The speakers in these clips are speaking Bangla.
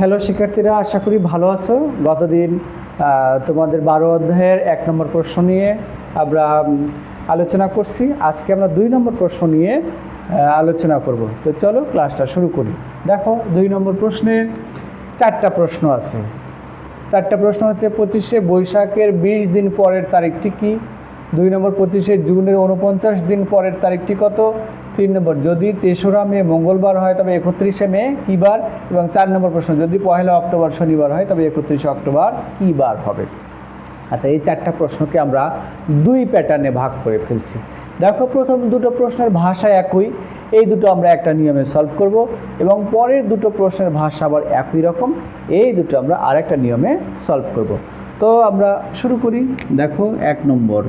হ্যালো শিক্ষার্থীরা, আশা করি ভালো আছো। গতদিন তোমাদের বারো অধ্যায়ের এক নম্বর প্রশ্ন নিয়ে আমরা আলোচনা করছি। আজকে আমরা দুই নম্বর প্রশ্ন নিয়ে আলোচনা করব। তো চলো, ক্লাসটা শুরু করি। দেখো, দুই নম্বর প্রশ্নে চারটা প্রশ্ন আছে। চারটা প্রশ্ন হচ্ছে, পঁচিশে বৈশাখের বিশ দিন পরের তারিখটি কি? দুই নম্বর, পঁচিশে জুনের উনপঞ্চাশ দিন পরের তারিখটি কত? তিন নম্বর, যদি তেসরা মে মঙ্গলবার হয়, তবে একত্রিশে মে কী বার এবং চার নম্বর প্রশ্ন, যদি পয়লা অক্টোবর শনিবার হয়, তবে একত্রিশে অক্টোবর কী বার হবে? আচ্ছা এই চারটা প্রশ্নকে আমরা দুই প্যাটার্নে ভাগ করে ফেলছি। দেখো, প্রথম দুটো প্রশ্নের ভাষা একই, এই দুটো আমরা একটা নিয়মে সলভ করব, এবং পরের দুটো প্রশ্নের ভাষা আবার একই রকম, এই দুটো আমরা আরেকটা নিয়মে সলভ করব। তো আমরা শুরু করি। দেখো, এক নম্বর।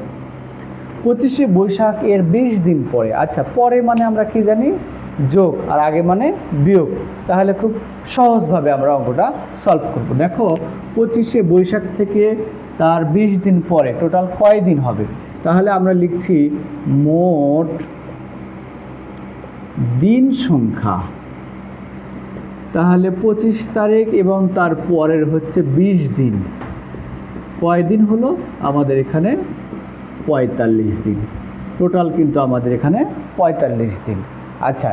পঁচিশে বৈশাখ এর বিশ দিন পরে। আচ্ছা পরে মানে আমরা কি জানি? যোগ, আর আগে মানে বিয়োগ। তাহলে খুব সহজভাবে আমরা অঙ্কটা সলভ করব। দেখো, পঁচিশে বৈশাখ থেকে তার বিশ দিন পরে টোটাল কয় দিন হবে? তাহলে আমরা লিখছি মোট দিন সংখ্যা। তাহলে পঁচিশ তারিখ এবং তার পরের হচ্ছে বিশ দিন। কয় দিন হলো? আমাদের এখানে পঁয়তাল্লিশ দিন। টোটাল কিন্তু আমাদের এখানে পঁয়তাল্লিশ দিন। আচ্ছা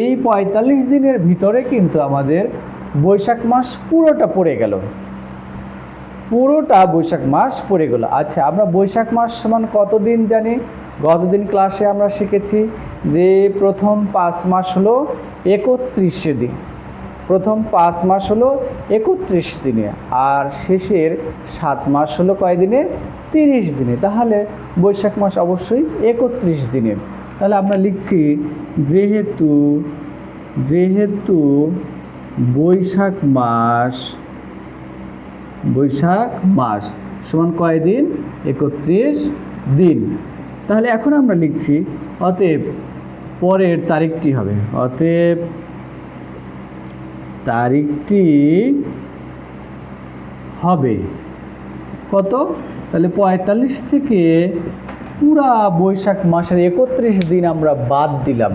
এই পঁয়তাল্লিশ দিনের ভিতরে কিন্তু আমাদের বৈশাখ মাস পুরোটা পড়ে গেল। পুরোটা বৈশাখ মাস পড়ে গেল। আচ্ছা আমরা বৈশাখ মাস সমান কতদিন জানি? গতদিন ক্লাসে আমরা শিখেছি যে প্রথম পাঁচ মাস হলো একত্রিশে দিন। প্রথম পাঁচ মাস হলো একত্রিশ দিনে। আর শেষের সাত মাস হলো কয় দিনে? তিরিশ দিনে। তাহলে বৈশাখ মাস অবশ্যই একত্রিশ দিনের তাহলে আমরা লিখছি, যেহেতু যেহেতু বৈশাখ মাস বৈশাখ মাস সমান কয় দিন? একত্রিশ দিন। তাহলে এখন আমরা লিখছি, অতএব পরের তারিখটি হবে। অতএব তারিখটি হবে কত? তাহলে পঁয়তাল্লিশ থেকে পুরা বৈশাখ মাসের একত্রিশ দিন আমরা বাদ দিলাম।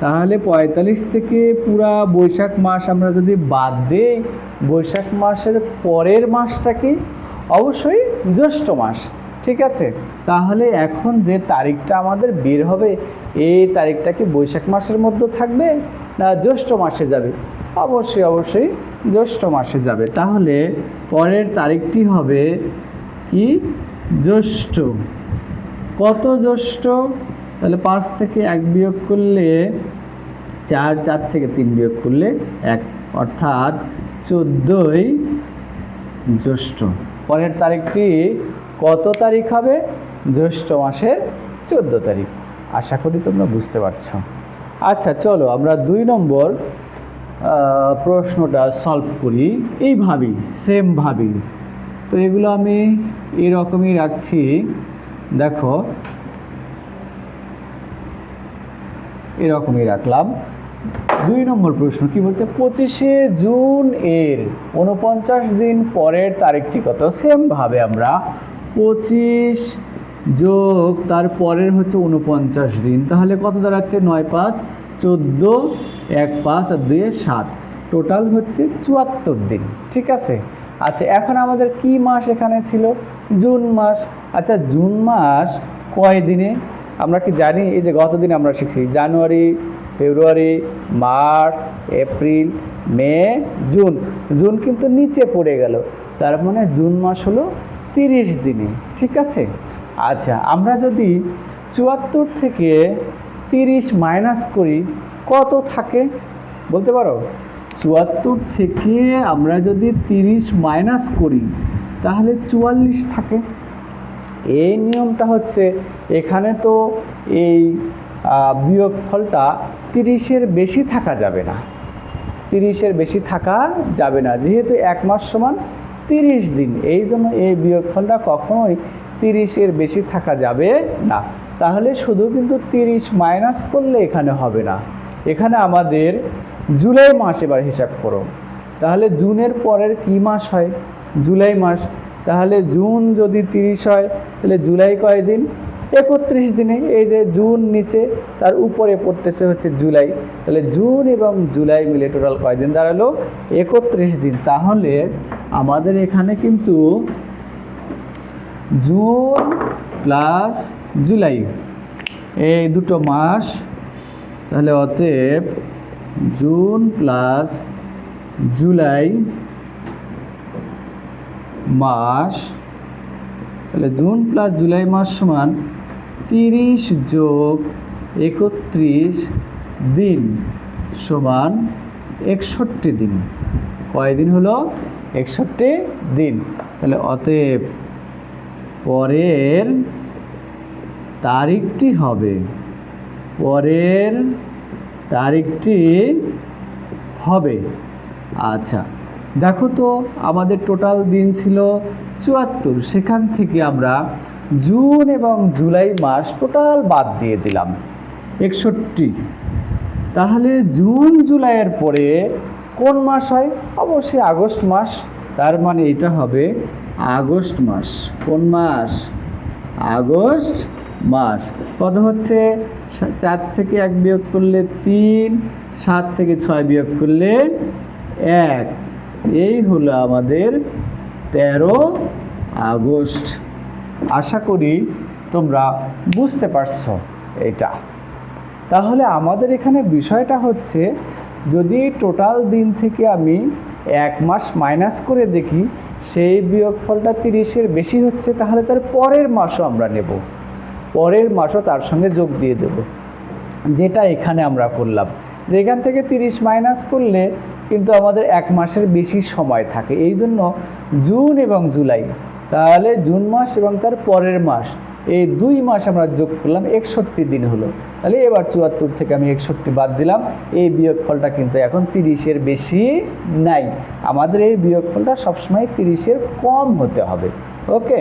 তাহলে পঁয়তাল্লিশ থেকে পুরা বৈশাখ মাস আমরা যদি বাদ দিই, বৈশাখ মাসের পরের মাসটা কি? অবশ্যই জ্যৈষ্ঠ মাস, ঠিক আছে? তাহলে এখন যে তারিখটা আমাদের বের হবে, এই তারিখটা কি বৈশাখ মাসের মধ্যে থাকবে না জ্যৈষ্ঠ মাসে যাবে? অবশ্যই অবশ্যই জ্যৈষ্ঠ মাসে যাবে। তাহলে পরের তারিখটি হবে কি? জ্যৈষ্ঠ। কত জ্যৈষ্ঠ? তাহলে পাঁচ থেকে এক বিয়োগ করলে চার চার থেকে তিন বিয়োগ করলে এক। অর্থাৎ চোদ্দোই জ্যৈষ্ঠ। পরের তারিখটি কত তারিখ হবে? জ্যৈষ্ঠ মাসের চোদ্দ তারিখ। আশা করি তোমরা বুঝতে পারছ। আচ্ছা চলো আমরা দুই নম্বর প্রশ্নটা সলভ করি। এইভাবেই সেমভাবেই তো এগুলো আমি এরকমই রাখছি। দেখো। এরকমই রাখলাম। দুই নম্বর প্রশ্ন কি বলছে? পঁচিশে জুন এর উনপঞ্চাশ দিন পরের তারিখটি কত? সেমভাবে আমরা পঁচিশ যোগ তার পরের হচ্ছে উনপঞ্চাশ দিন। তাহলে কত দাঁড়াচ্ছে? নয় পাঁচ, চোদ্দ, এক পাঁচ আর দুয়ে সাত। টোটাল হচ্ছে চুয়াত্তর দিন। ঠিক আছে? আচ্ছা এখন আমাদের কি মাস এখানে ছিল? জুন মাস। আচ্ছা জুন মাস কয় দিনে আমরা কি জানি? এই যে গতদিন আমরা শিখছি। জানুয়ারি, ফেব্রুয়ারি, মার্চ, এপ্রিল, মে, জুন। জুন কিন্তু নিচে পড়ে গেল। তার মানে জুন মাস হলো তিরিশ দিনে। ঠিক আছে? আচ্ছা আমরা যদি চুয়াত্তর থেকে তিরিশ মাইনাস করি, কত থাকে? বলতে পারো? চুয়াত্তর থেকে আমরা যদি তিরিশ মাইনাস করি, তাহলে চুয়াল্লিশ থাকে। এই নিয়মটা হচ্ছে, এখানে তো এই বিয়োগফলটা তিরিশের বেশি থাকা যাবে না। তিরিশের বেশি থাকা যাবে না। যেহেতু এক মাস সমান তিরিশ দিন, এই জন্য এই বিয়োগফলটা কখনোই তিরিশের বেশি থাকা যাবে না। তাহলে শুধু কিন্তু তিরিশ মাইনাস করলে এখানে হবে না। এখানে আমাদের জুলাই মাস এবার হিসাব করো। তাহলে জুনের পরের কি মাস হয়? জুলাই মাস। তাহলে জুন যদি তিরিশ হয়, তাহলে জুলাই কয় দিন? একত্রিশ দিনে। এই যে জুন নিচে, তার উপরে পড়তেছে হচ্ছে জুলাই। তাহলে জুন এবং জুলাই মিলে টোটাল কয়দিন দাঁড়াল একত্রিশ দিন। তাহলে আমাদের এখানে কিন্তু জুন প্লাস জুলাই, এই দুটো মাস, তাহলে অতএব জুন প্লাস জুলাই মাস, তাহলে জুন প্লাস জুলাই মাস সমান তিরিশ যোগ একত্রিশ দিন সমান একষট্টি দিন। কয়দিন হলো? একষট্টি দিন। তাহলে অতএব পরের তারিখটি হবে পরের তারিখটি হবে। আচ্ছা দেখো তো আমাদের টোটাল দিন ছিল চুয়াত্তর। সেখান থেকে আমরা জুন এবং জুলাই মাস টোটাল বাদ দিয়ে দিলাম। একষট্টি। তাহলে জুন জুলাইয়ের পরে কোন মাস হয়? অবশ্যই আগস্ট মাস। তার মানে এটা হবে আগস্ট মাস। কোন মাস? আগস্ট মাস। কত হচ্ছে? চার থেকে এক বিয়োগ করলে তিন, সাত থেকে ছয় বিয়োগ করলে এক। এই হলো আমাদের তেরো আগস্ট। আশা করি তোমরা বুঝতে পারছ এটা। তাহলে আমাদের এখানে বিষয়টা হচ্ছে, যদি টোটাল দিন থেকে আমি এক মাস মাইনাস করে দেখি, সেই বিয়োগফলটা তিরিশের বেশি হচ্ছে, তাহলে তার পরের মাসও আমরা নেব। পরের মাসও তার সঙ্গে যোগ দিয়ে দেব। যেটা এখানে আমরা করলাম। যে এখান থেকে তিরিশ মাইনাস করলে কিন্তু আমাদের এক মাসের বেশি সময় থাকে। এই জন্য জুন এবং জুলাই, তাহলে জুন মাস এবং তার পরের মাস, এই দুই মাস আমরা যোগ করলাম, একষট্টি দিন হলো। তাহলে এবার চুয়াত্তর থেকে আমি একষট্টি বাদ দিলাম। এই বিয়োগফলটা কিন্তু এখন তিরিশের বেশি নাই। আমাদের এই বিয়োগফলটা সবসময় তিরিশের কম হতে হবে। ওকে?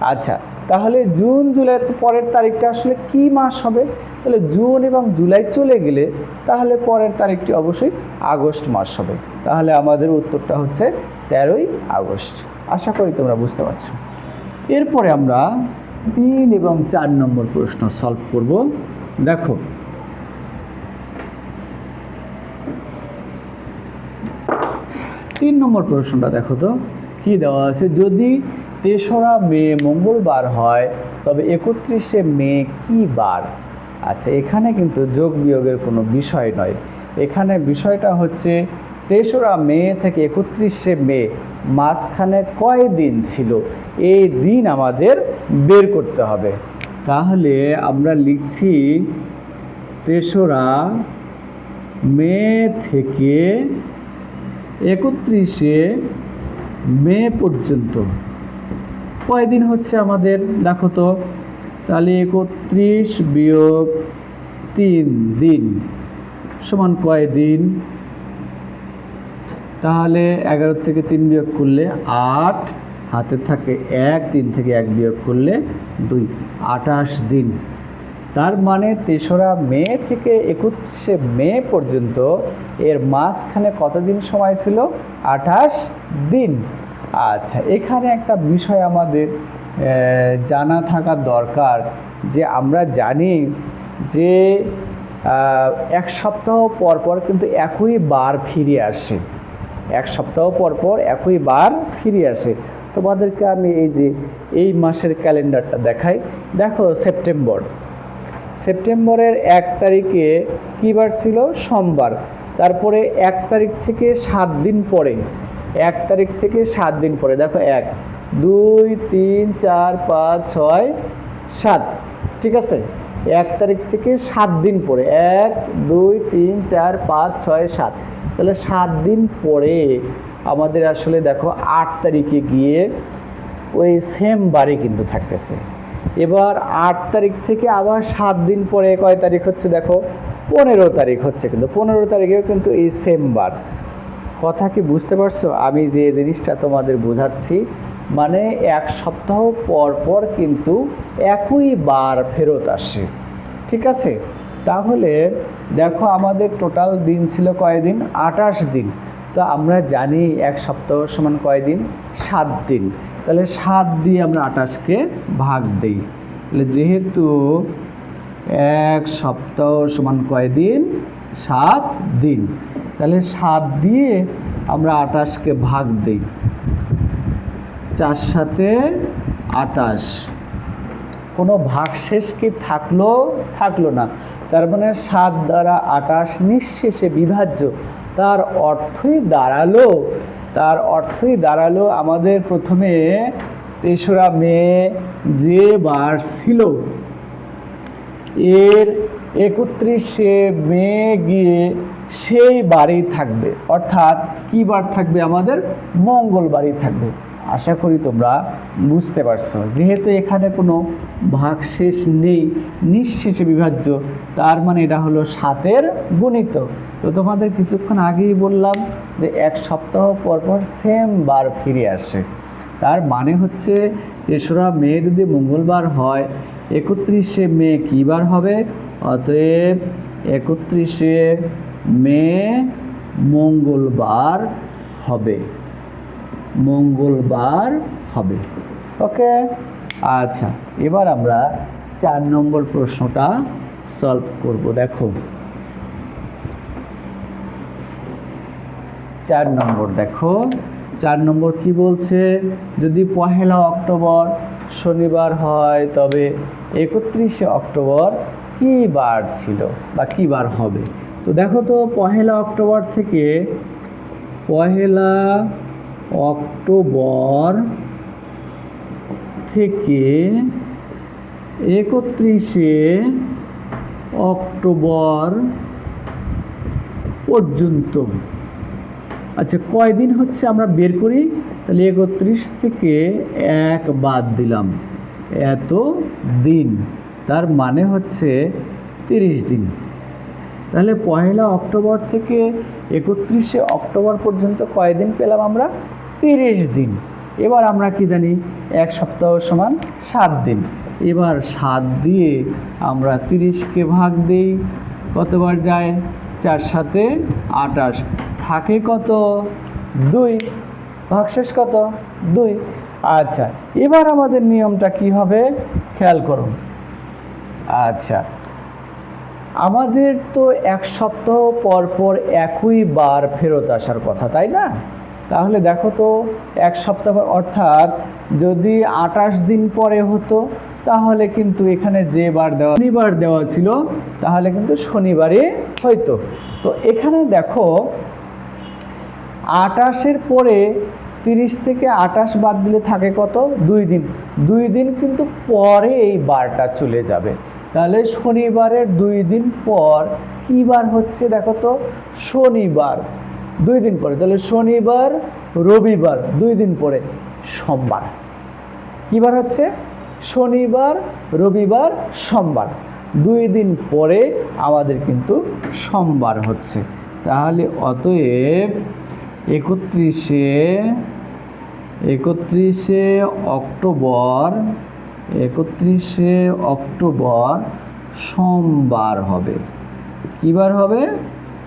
আচ্ছা তাহলে জুন, জুলাই পরের তারিখটা আসলে কি মাস হবে? তাহলে জুন এবং জুলাই চলে গেলে তাহলে পরের তারিখটি অবশ্যই আগস্ট মাস হবে। তাহলে আমাদের উত্তরটা হচ্ছে তেরোই আগস্ট। আশা করি তোমরা বুঝতে পারছ। এরপরে আমরা তিন এবং চার নম্বর প্রশ্ন সলভ করব। দেখো, তিন নম্বর প্রশ্নটা দেখো তো, কি দেওয়া আছে? যদি তেসরা মে মঙ্গলবার হয়, তবে একত্রিশে মে কি বার? আচ্ছা এখানে কিন্তু যোগ বিয়োগের কোনো বিষয় নয়। এখানে বিষয়টা হচ্ছে, তেসরা মে থেকে একত্রিশে মে মাঝখানে কয় দিন ছিল? এই দিন আমাদের বের করতে হবে। তাহলে আমরা লিখছি, তেসরা মে থেকে একত্রিশে মে পর্যন্ত। কয়দিন হচ্ছে আমাদের? দেখো তো, তাহলে একত্রিশ বিয়োগ তিন দিন সমান কয় দিন তাহলে এগারো থেকে তিন বিয়োগ করলে আট, হাতে থাকে এক, তিন থেকে এক বিয়োগ করলে দুই, আঠাশ দিন। তার মানে তেসরা মে থেকে একুশে মে পর্যন্ত এর মাঝখানে কতদিন সময় ছিল? আঠাশ দিন। আচ্ছা এখানে একটা বিষয় আমাদের জানা থাকা দরকার যে আমরা জানি যে এক সপ্তাহ পর পর কিন্তু একই বার ফিরে আসে। এক সপ্তাহ পর পর একই বার ফিরে আসে। তোমাদেরকে আমি এই যে, এই মাসের ক্যালেন্ডারটা দেখাই। দেখো সেপ্টেম্বর। সেপ্টেম্বরের এক তারিখে কী বার ছিল? সোমবার। তারপরে এক তারিখ থেকে সাত দিন পরে এক তারিখ থেকে সাত দিন পরে, দেখো এক, দুই, তিন, চার, পাঁচ, ছয়, সাত, ঠিক আছে? এক তারিখ থেকে সাত দিন পরে, এক, দুই, তিন, চার, পাঁচ, ছয়, সাত, তাহলে সাত দিন পরে আমাদের আসলে দেখো আট তারিখে গিয়ে ওই সেম বারে কিন্তু থাকতেছে। এবার আট তারিখ থেকে আবার সাত দিন পরে কয় তারিখ হচ্ছে দেখো? পনেরো তারিখ হচ্ছে কিন্তু, পনেরো তারিখেও কিন্তু এই সেম বার কথা কি বুঝতে পারছ? আমি যে জিনিসটা তোমাদের বোঝাচ্ছি মানে এক সপ্তাহ পর পর কিন্তু একই বার ফেরত আসে। ঠিক আছে? তাহলে দেখো আমাদের টোটাল দিন ছিল কয়দিন? আঠাশ দিন। তো আমরা জানি এক সপ্তাহ সমান কয়দিন? সাত দিন। তাহলে সাত দিয়ে আমরা আঠাশকে ভাগ দিই। তাহলে যেহেতু এক সপ্তাহ সমান কয় দিন সাত দিন। তাহলে সাত দিয়ে আমরা আটাশকে ভাগ দিই। চার সাথে আটাশ কোনো ভাগশেষ কি থাকল? থাকল না। তার মানে সাত দ্বারা আটাশ নিঃশেষে বিভাজ্য। তার অর্থই দাঁড়াল। তার অর্থই দাঁড়াল আমাদের প্রথমে তেসরা মে যে বার ছিল। এর একত্রিশে মে গিয়ে সেই বারেই থাকবে। অর্থাৎ কি বার থাকবে আমাদের? মঙ্গলবারই থাকবে। আশা করি তোমরা বুঝতে পারছ। যেহেতু এখানে কোনো ভাগশেষ নেই, নিঃশেষে বিভাজ্য, তার মানে এটা হলো সাতের গুণিত। তো তোমাদের কিছুক্ষণ আগেই বললাম যে এক সপ্তাহ পর পর সেম বার ফিরে আসে। তার মানে হচ্ছে তেসরা মে যদি মঙ্গলবার হয়, একত্রিশে মে কী বার হবে? অতএব একত্রিশে মে মঙ্গলবার হবে। মঙ্গলবার হবে। ওকে? আচ্ছা এবার আমরা চার নম্বর প্রশ্নটা সলভ করব। দেখো। চার নম্বর, দেখো। চার নম্বর কি বলছে? যদি পহেলা অক্টোবর শনিবার হয়, তবে একত্রিশে অক্টোবর কি বার ছিল বা কি বার হবে? তো দেখো তো, পহেলা অক্টোবর থেকে পহেলা অক্টোবর থেকে একত্রিশে অক্টোবর পর্যন্ত। আচ্ছা কয়দিন হচ্ছে আমরা বের করি? তাহলে একত্রিশ থেকে এক বাদ দিলাম। এত দিন তার মানে হচ্ছে তিরিশ দিন। তাহলে পয়লা অক্টোবর থেকে একত্রিশে অক্টোবর পর্যন্ত কয়দিন পেলাম আমরা? তিরিশ দিন। এবার আমরা কি জানি? এক সপ্তাহ সমান সাত দিন। এবার সাত দিয়ে আমরা তিরিশকে ভাগ দিই। কতবার যায়? চার সাথে আটাশ। থাকে কত? দুই। ভাগশেষ কত? দুই। আচ্ছা এবার আমাদের নিয়মটা কি হবে? খেয়াল করুন। আচ্ছা। আমাদের তো এক সপ্তাহ পর পর একই বার ফেরত আসার কথা, তাই না? তাহলে দেখো তো, এক সপ্তাহ পর, অর্থাৎ যদি আটাশ দিন পরে হতো, তাহলে কিন্তু এখানে যে বার দেওয়া, শনিবার দেওয়া ছিল, তাহলে কিন্তু শনিবারে হয়তো তো এখানে দেখো আটাশের পরে তিরিশ থেকে আটাশ বাদ দিলে থাকে কত? দুই দিন। দুই দিন কিন্তু পরে এই বারটা চলে যাবে। তাহলে শনিবারের দুই দিন পর কী বার হচ্ছে দেখো তো? শনিবার। দুই দিন পরে। তাহলে শনিবার, রবিবার, দুই দিন পরে সোমবার। কী বার হচ্ছে? শনিবার, রবিবার, সোমবার। দুই দিন পরে আমাদের কিন্তু সোমবার হচ্ছে। তাহলে অতএব একত্রিশে একত্রিশে অক্টোবর একত্রিশে অক্টোবর সোমবার হবে। কী বার হবে?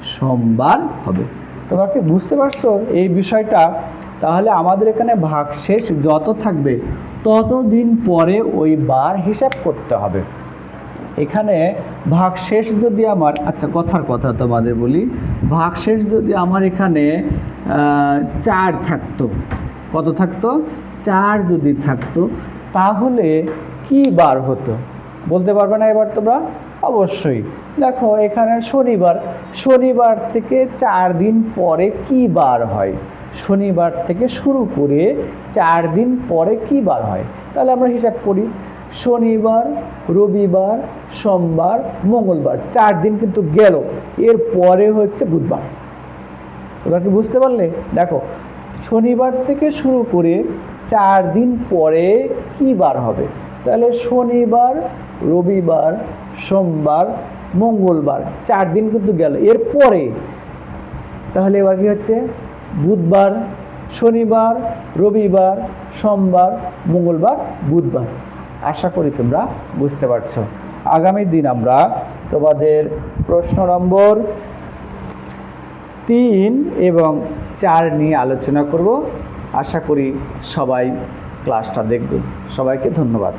সোমবার হবে। তোমরা কি বুঝতে পারছ এই বিষয়টা? তাহলে আমাদের এখানে ভাগশেষ যত থাকবে, ততদিন পরে ওই বার হিসাব করতে হবে। এখানে ভাগশেষ যদি আমার আচ্ছা কথার কথা তোমাদের বলি ভাগশেষ যদি আমার এখানে চার থাকতো। কত থাকতো? চার যদি থাকতো তাহলে কি বার হতো? বলতে পারবে না এবার তোমরা? অবশ্যই। দেখো, এখানে শনিবার। শনিবার থেকে চার দিন পরে কি বার হয়? শনিবার থেকে শুরু করে চার দিন পরে কি বার হয়? তাহলে আমরা হিসাব করি। শনিবার, রবিবার, সোমবার, মঙ্গলবার, চার দিন কিন্তু গেল। এর পরে হচ্ছে বুধবার। তোমরা কি বুঝতে পারলে? দেখো, শনিবার থেকে শুরু করে চার দিন পরে কি বার হবে? তাহলে শনিবার, রবিবার, সোমবার, মঙ্গলবার, চার দিন কিন্তু গেল। এর পরে, তাহলে এবার কী হচ্ছে? বুধবার, শনিবার, রবিবার, সোমবার, মঙ্গলবার, বুধবার। আশা করি তোমরা বুঝতে পারছ। আগামী দিন আমরা তোমাদের প্রশ্ন নম্বর তিন এবং চার নিয়ে আলোচনা করব। আশা করি সবাই ক্লাসটা দেখবে। সবাইকে ধন্যবাদ।